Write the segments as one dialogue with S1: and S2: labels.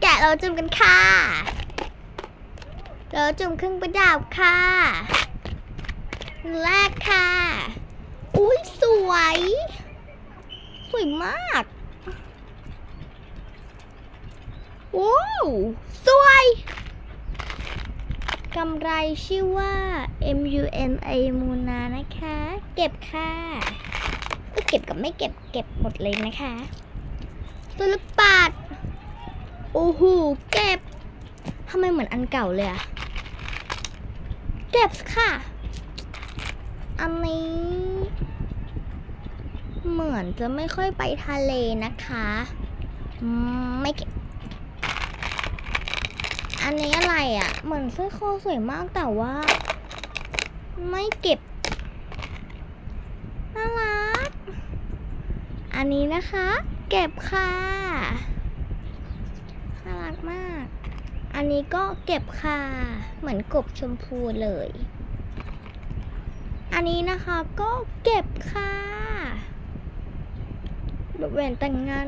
S1: แกะเราจุ่มกันค่ะ เราจุ่มเครื่องประดับค่ะแรกค่ะ อุ้ยสวย สวยมากว้าวสวยกำไรชื่อว่า M U N A มูนานะคะ เก็บค่ะเอ้ยเก็บกับไม่เก็บเก็บหมดเลยนะคะตัวลูกปัด อ้โหเก็บทำไมเหมือนอันเก่าเลยอะเก็บค่ะ อันนี้ เหมือนจะไม่ค่อยไปทะเลนะคะไม่เก็บอันนี้อะไรอะ่ะ เหมือนเสร้อคอสวยมากแต่ว่า ไม่เก็บน่ารัก อันนี้นะคะ เก็บค่ะ น่ารักมาก อันนี้ก็เก็บค่ะ เหมือนกบชมพูเลย อันนี้นะคะก็เก็บค่ะแบบแหวนแต่งงาน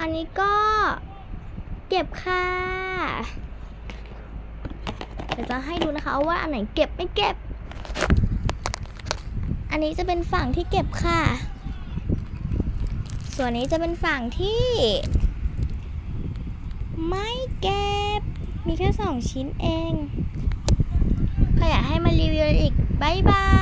S1: อันนี้ก็เก็บค่ะเดี๋ยวจะให้ดูนะคะว่าอันไหนเก็บไม่เก็บ อันนี้จะเป็นฝั่งที่เก็บค่ะ ส่วนนี้จะเป็นฝั่งที่ ไม่เก็บ มีแค่สองชิ้นเอง ใครอยากให้มารีวิวอีกบายบาย